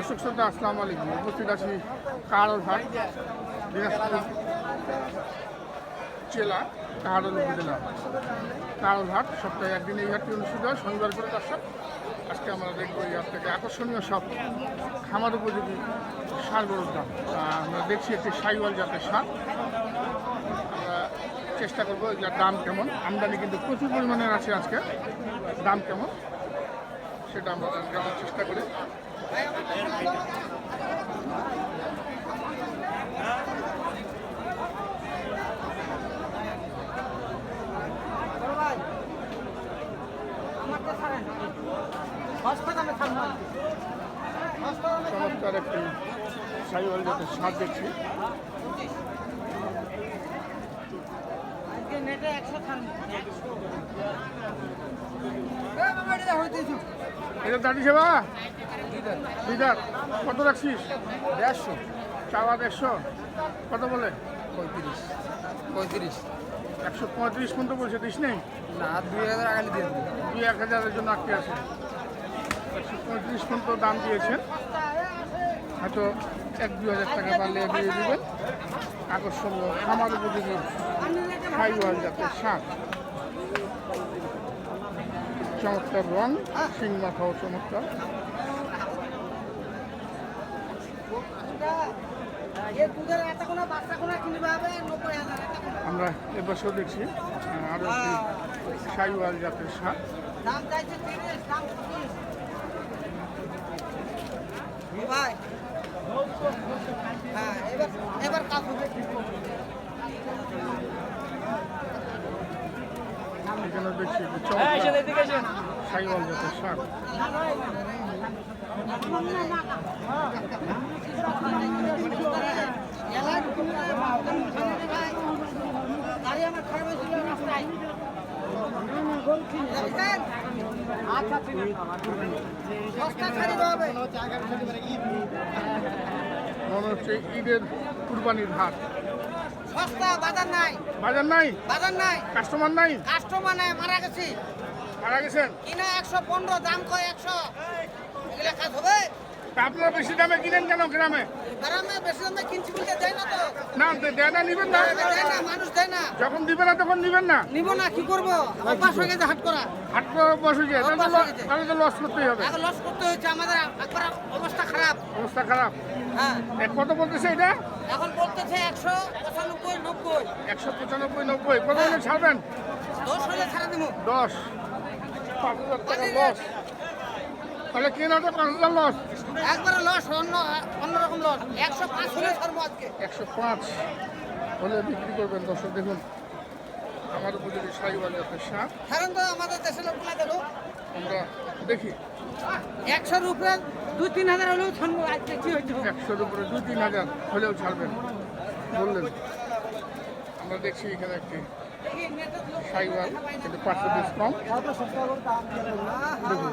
দর্শক শ্রোতা, আসসালাম আলাইকুম। উপস্থিত আছি কাহারল হাট দিনাজপুর জেলা কাহারল উপজেলা। কাহারল হাট সপ্তাহে একদিন এই হাটটি অনুষ্ঠিত হয়, শনিবার করে দর্শক। আজকে আমরা দেখব এই হাট থেকে আকর্ষণীয় সব খামার উপযোগী সার গরুর দাম আমরা দেখছি একটি সাইওয়াল জাতের সার। আমরা চেষ্টা করব এগুলোর দাম কেমন। আমদানি কিন্তু প্রচুর পরিমাণের আছে আজকে। দাম কেমন? সেটা আমরা জানার চেষ্টা করি। চমৎকার একটি সাইওয়াল জাতের সার দেখছি। এটা দাঁড়ি সেবা? দিদার। কত রাখছিস? দেড়শো। চাওয়া দেড়শো। কত বলে? পঁয়ত্রিশ। পঁয়ত্রিশ। একশো পঁয়ত্রিশ পর্যন্ত বলছে দিস নেই? না আর দুই হাজার আগালি দিয়ে দুই এক হাজারের জন্য আটকে আছে। একশো পঁয়ত্রিশ পর্যন্ত দাম দিয়েছেন হয়তো এক দুই হাজার টাকা পারলে দিয়ে দেবেন। আকর্ষণীয় খামার উপযোগী ফাইবার জাতের শাক। চমৎকার রং, শিং মাথাও চমৎকার। আমরা এবছর দেখছি আরও সাইওয়াল জাতের শাক। এখানে দেখছি সাইওয়াল জাতের আমার খারাপ হয়েছিল রাস্তায় হবে। মনে হচ্ছে ঈদের কুরবানির হাট সস্তা বাজার নাই। বাজার নাই? বাজার নাই। কাস্টমার নাই? কাস্টমার নাই মারা গেছি। মারা গেছেন? কিনা একশো পনেরো দাম কয় একশো? এগুলা কাজ হবে? আপনারা বেশি দামে কিনেন কেন গ্রামে? গ্রামে বেশি দামে কিনছি বলতে দেয় না তো। না দেয় না নিবেন না। মানুষ দেয় না। যখন দিবেন না তখন নিবেন না। নিব না কি করব? অভ্যাস হয়ে গেছে হাট করা। হাট করে তো হয়ে গেছে। তাহলে তো লস করতেই হবে। লস করতে হয়েছে আমাদের একবার অবস্থা খারাপ। অবস্থা খারাপ। হ্যাঁ। কত বলতেছে এটা? এখন বলতেছে একশো পঁচানব্বই নব্বই। একশো পঁচানব্বই নব্বই। কত হলে ছাড়বেন? দশ হলে ছাড়া দিব দশ। পাঁচ হাজার টাকা লস তাহলে কেনাটা পাঁচ হাজার লস একবারে লস অন্য অন্যরকম লস একশো পাঁচ হলে ছাড়বো আজকে। একশো পাঁচ হলে বিক্রি করবেন দর্শক দেখুন। আমার উপযোগী সাইওয়াল জাতের সাপ কারণ তো আমাদের দেশের লোক না গেল আমরা দেখি। একশোর উপরে দুই তিন হাজার হলেও ছাড়বো আজকে কি হবে একশোর উপরে দুই তিন হাজার হলেও ছাড়বেন। বললেন। আমরা দেখছি এখানে একটি সাইওয়াল কিন্তু পাঁচশো কম। দেখুন।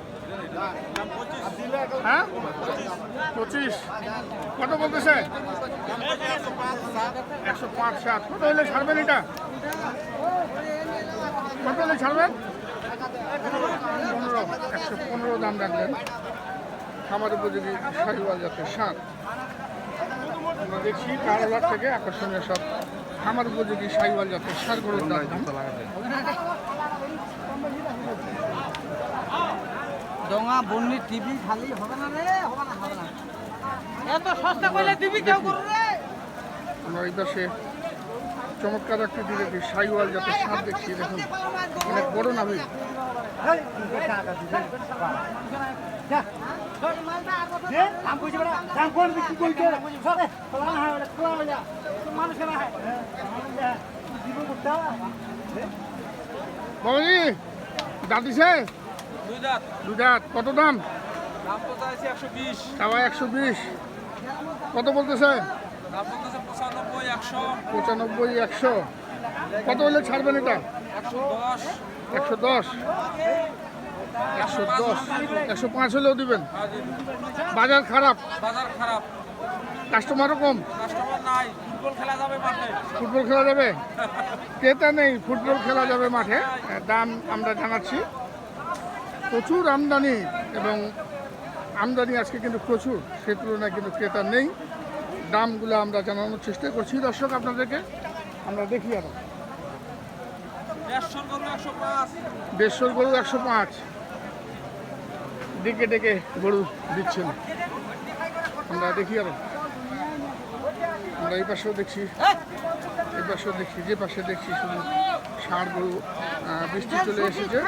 হ্যাঁ? পঁচিশ। কত বলতেছে? একশো পাঁচ সাত। কত হলে ছাড়বেন এটা? কত হলে ছাড়বেন? পনেরো। একশো পনেরো দাম রাখলেন। খামার উপযোগী সারিওয়াল জাতের সার। আমরা দেখছি কারোলার থেকে আকর্ষণীয় সব খামার উপযোগী সাইওয়াল জাতের সারগুলোর দাম। ডোঙা বন্নি টিভি খালি হবে না রে হবে না হবে না। এত সস্তা কইলে টিভি কেউ করু রে আমরা এই পাশে চমৎকার একটি দিকে সাইওয়াল জাতের সার দেখছি দেখুন। অনেক বড় নাভি বাবাজি দাঁতিছে দুই দাঁত। কত দাম? দাম একশো বিশ। তাওয়া একশো বিশ। কত বলতেছে? পঁচানব্বই একশো। কত হলে ছাড়বেন এটা? একশো দশ। একশো দশ। একশো পাঁচ হলেও দিবেন? হ্যাঁ, বাজার খারাপ? বাজার খারাপ। কাস্টমারও কম? ফুটবল খেলা যাবে মাঠে। ফুটবল খেলা যাবে? ক্রেতা নেই ফুটবল খেলা যাবে মাঠে। দাম আমরা জানাচ্ছি। প্রচুর আমদানি এবং আমদানি আজকে কিন্তু প্রচুর সে তুলনায় কিন্তু ক্রেতা নেই। দামগুলো আমরা জানানোর চেষ্টা করছি। দর্শক আপনাদেরকে আমরা দেখি আরও। দেড়শো গরু একশো পাঁচ। দেড়শোর গরু একশো পাঁচ। ডেকে ডেকে গরু দিচ্ছেন। আমরা দেখি আরও। আমরা এই পাশেও দেখছি। এই পাশেও দেখছি যে পাশে দেখছি শুধু ষাঁড় গরু বৃষ্টি চলে এসেছে।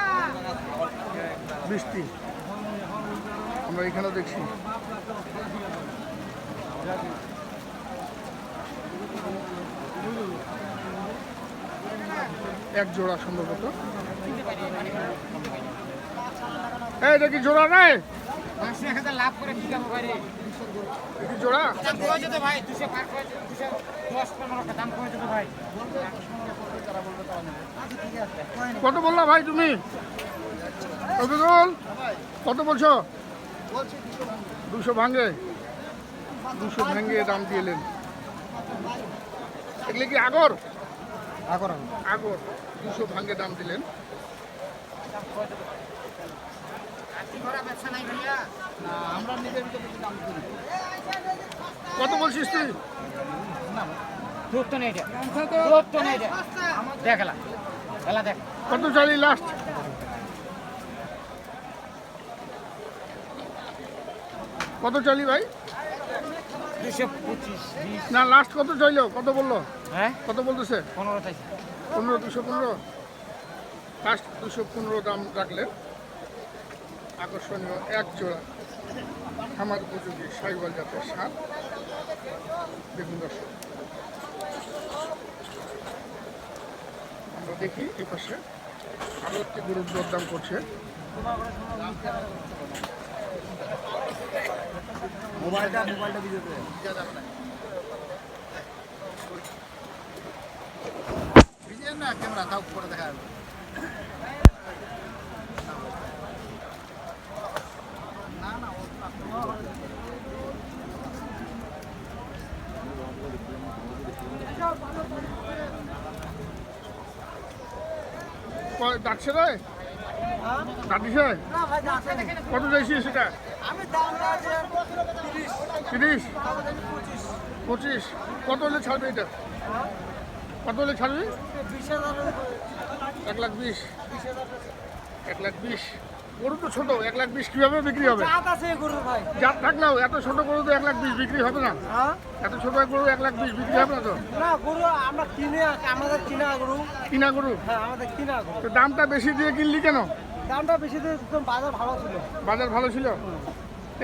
বৃষ্টি। আমরা এখানেও দেখছি। এক জোড়া সম্ভবত। এটা কি জোড়া নাই? লাভ করে জোড়া? কমে ভাই দুশো দুশো দশ পনেরো দাম কমে ভাই কত বললা ভাই তুমি? রবিকুল কত বলছো? দুশো ভাঙে। দুশো ভাঙে দাম দিলেন এগুলি কি আগর? আগর আগর। দুশো ভাঙে দাম দিলেন। কত বলছিস তুই? দুধ তো নেই এটা। দুধ তো নেই এটা। দেখ এলা এলা দেখ। কত চালি লাস্ট কত চালি ভাই? দুশো পঁচিশ না লাস্ট কত চাইলো? কত বলল? হ্যাঁ? কত বলতেছে? পনেরো চাইছে। পনেরো দুশো পনেরো? লাস্ট দুশো পনেরো দাম রাখলেন। আকর্ষণীয় এক জোড়া খামার উপযোগী সাইবল জাতের সার। দেখুন দর্শক। আমরা দেখি এই পাশে আরও একটি গরুর দরদাম করছে। মোবাইলটা মোবাইলটা দিয়ে দে। ভিজে না ক্যামেরা তাও পরে দেখা যাবে। কয়- ডাকছে রে? কত চাইছিস সেটা? তিরিশ? পঁচিশ। কত হলে ছাড়বে এটা? কত হলে ছাড়বি? এক লাখ বিশ। এক লাখ বিশ। গরু তো ছোট এক লাখ বিশ কীভাবে বিক্রি হবে? যার থাকলেও এত ছোট গরু তো এক লাখ বিশ বিক্রি হবে না? এত ছোট গরু এক লাখ বিশ বিক্রি হবে না তো? না গরু আমরা কিনে আমাদের কিনা গরু। কিনা গরু? হ্যাঁ আমাদের কিনা গরু। তো দামটা বেশি দিয়ে কিনলি কেন? দামটা বেশি বাজার ভালো ছিল। বাজার ভালো ছিল?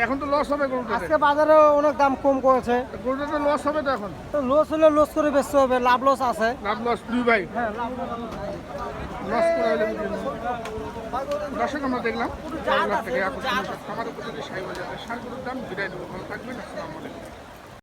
এখন তো লস হবে আজকে বাজারে অনেক দাম কম করেছে। গরুটা তো লস হবে তো এখন? তো লস হলে লস করে বেচতে হবে লাভ লস আছে। লাভ লস দুই ভাই। হ্যাঁ লাভ লস করে হলে দর্শক আমরা দেখলাম। থেকে বাজারের সার গরুর দাম। বিদায় নেব ভালো থাকবেন। আসসালামু আলাইকুম।